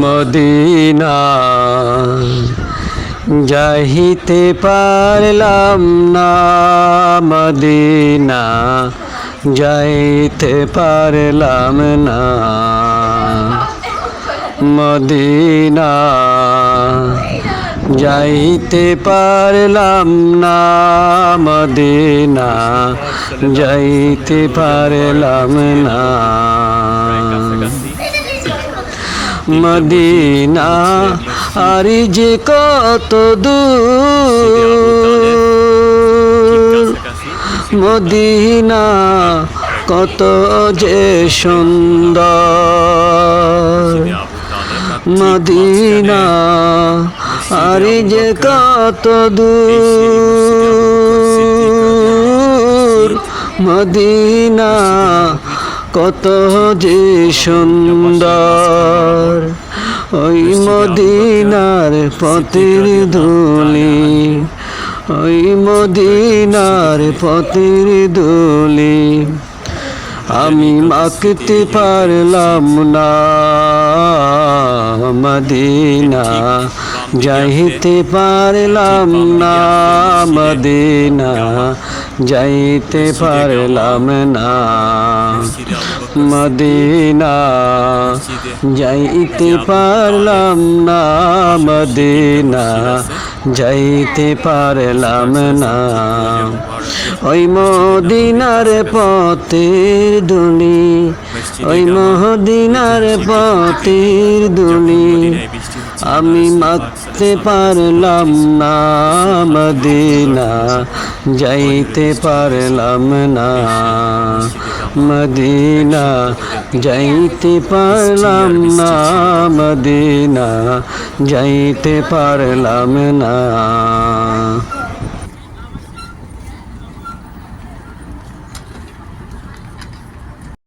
Medina. যাইতে পারলাম না মদিনা, যাইতে পারলাম না মদিনা। যাইতে পারলাম না মদিনা, যাইতে পারলাম না মদিনা, আর যে কত দূর। মদিনা কত যে সুন্দর। মদিনা, আর যে কত দূর। মদিনা কত যে সুন্দর ওই মদিনার পতির ধুলি, ওই মদিনার পথের ধুলি, আমি মাখতে পারলাম না মদিনা, যাইতে পারলাম না মদিনা, যাইতে পারলাম না। মদিনা যাইতে পারলাম না, মদিনা যাইতে পারলাম না। ওই মদিনার পথের দুলি ওই মদিনার পথের দুলি আমি মাখতে পারলাম না, মদিনা যাইতে পারলাম না। মদিনা যাইতে পারলাম না মদিনা যাইতে পারলাম না